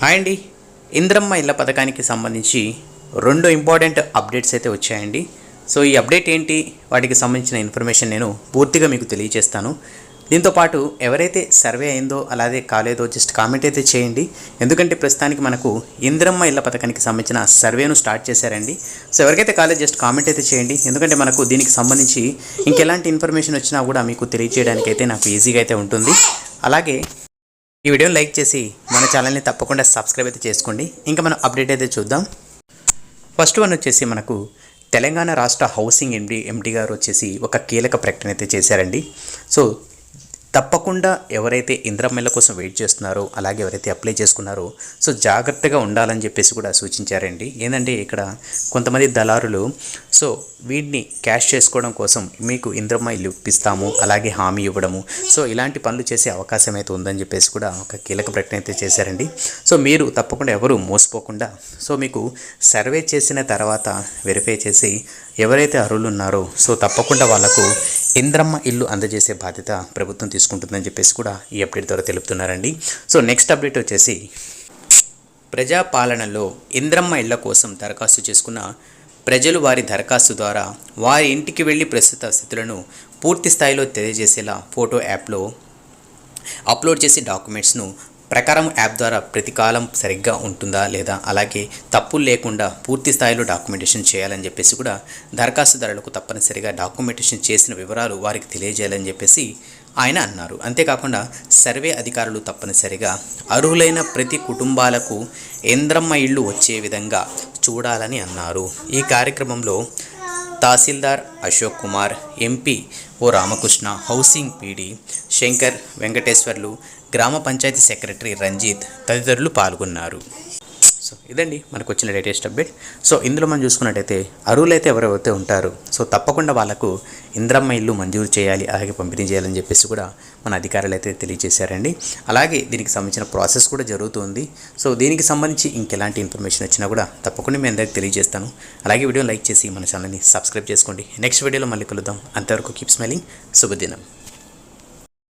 Hi అండి. ఇంద్రమ్మ ఇళ్ళ పథకానికి సంబంధించి రెండు ఇంపార్టెంట్ అప్డేట్స్ అయితే వచ్చాయండి. సో ఈ అప్డేట్ ఏంటి? వాటికి సంబంధించిన ఇన్ఫర్మేషన్ నేను పూర్తిగా మీకు తెలియజేస్తాను. దీంతోపాటు ఎవరైతే సర్వే అయిందో అలాగే కాలేదో జస్ట్ కామెంట్ అయితే చేయండి. ఎందుకంటే ప్రస్తుతానికి మనకు ఇంద్రమ్మ ఇళ్ళ పథకానికి సంబంధించిన సర్వేను స్టార్ట్ చేశారండి. సో ఎవరికైతే కాలేజ్ జస్ట్ కామెంట్ అయితే చేయండి. ఎందుకంటే మనకు దీనికి సంబంధించి ఇంకెలాంటి ఇన్ఫర్మేషన్ వచ్చినా కూడా మీకు తెలియజేయడానికి అయితే నాకు ఈజీగా అయితే ఉంటుంది. అలాగే ఈ వీడియోని లైక్ చేసి మన ఛానల్ని తప్పకుండా సబ్స్క్రైబ్ అయితే చేసుకోండి. ఇంకా మనం అప్డేట్ అయితే చూద్దాం. ఫస్ట్ వన్ వచ్చేసి మనకు తెలంగాణ రాష్ట్ర హౌసింగ్ ఎండి ఎండి గారు వచ్చేసి ఒక కీలక ప్రకటన అయితే చేశారండి. సో తప్పకుండా ఎవరైతే ఇంద్రమ్మెల కోసం వెయిట్ చేస్తున్నారో అలాగే ఎవరైతే అప్లై చేసుకున్నారో సో జాగ్రత్తగా ఉండాలని చెప్పేసి కూడా సూచించారండి. ఏంటంటే ఇక్కడ కొంతమంది దళారులు సో వీటిని క్యాష్ చేసుకోవడం కోసం మీకు ఇంద్రమ్మ ఇల్లు ఇప్పిస్తాము అలాగే హామీ ఇవ్వడము. సో ఇలాంటి పనులు చేసే అవకాశం అయితే ఉందని చెప్పేసి కూడా ఒక కీలక ప్రకటన అయితే చేశారండి. సో మీరు తప్పకుండా ఎవరు మోసపోకుండా సో మీకు సర్వే చేసిన తర్వాత వెరిఫై చేసి ఎవరైతే అర్హులు ఉన్నారో సో తప్పకుండా వాళ్ళకు ఇంద్రమ్మ ఇల్లు అందజేసే బాధ్యత ప్రభుత్వం తీసుకుంటుందని చెప్పేసి కూడా ఈ అప్డేట్ ద్వారా తెలుపుతున్నారండి. సో నెక్స్ట్ అప్డేట్ వచ్చేసి ప్రజాపాలనలో ఇంద్రమ్మ ఇళ్ళ కోసం దరఖాస్తు చేసుకున్న ప్రజలు వారి దరఖాస్తు ద్వారా వారి ఇంటికి వెళ్ళి ప్రస్తుత స్థితులను పూర్తి స్థాయిలో తెలియజేసేలా ఫోటో యాప్లో అప్లోడ్ చేసి డాక్యుమెంట్స్ను ప్రకారం యాప్ ద్వారా ప్రతి కాలం సరిగ్గా ఉంటుందా లేదా? అలాగే తప్పులు లేకుండా పూర్తి స్థాయిలో డాక్యుమెంటేషన్ చేయాలని చెప్పేసి కూడా దరఖాస్తుదారులకు తప్పనిసరిగా డాక్యుమెంటేషన్ చేసిన వివరాలు వారికి తెలియజేయాలని చెప్పేసి ఆయన అన్నారు. అంతేకాకుండా సర్వే అధికారులు తప్పనిసరిగా అర్హులైన ప్రతి కుటుంబాలకు ఇంద్రమ్మ ఇళ్ళు వచ్చే విధంగా చూడాలని అన్నారు. ఈ కార్యక్రమంలో తహసీల్దార్ Ashok Kumar MPO Ramakrishna housing PD Shankar Venkateswarlu గ్రామ పంచాయతీ సెక్రటరీ రంజిత్ తదితరులు పాల్గొన్నారు. సో ఇదండి మనకు వచ్చిన లేటెస్ట్ అప్డేట్. సో ఇందులో మనం చూసుకున్నట్టయితే అరువులైతే ఎవరైతే ఉంటారో సో తప్పకుండా వాళ్ళకు ఇంద్రమ్మ ఇల్లు మంజూరు చేయాలి అలాగే పంపిణీ చేయాలని చెప్పేసి కూడా మన అధికారులు అయితే తెలియజేశారండి. అలాగే దీనికి సంబంధించిన ప్రాసెస్ కూడా జరుగుతుంది. సో దీనికి సంబంధించి ఇంకెలాంటి ఇన్ఫర్మేషన్ వచ్చినా కూడా తప్పకుండా మీ అందరికీ తెలియజేస్తాను. అలాగే వీడియో లైక్ చేసి మన ఛానల్ని సబ్స్క్రైబ్ చేసుకోండి. నెక్స్ట్ వీడియోలో మళ్ళీ కలుద్దాం. అంతవరకు కీప్ స్మైలింగ్ శుభదినం.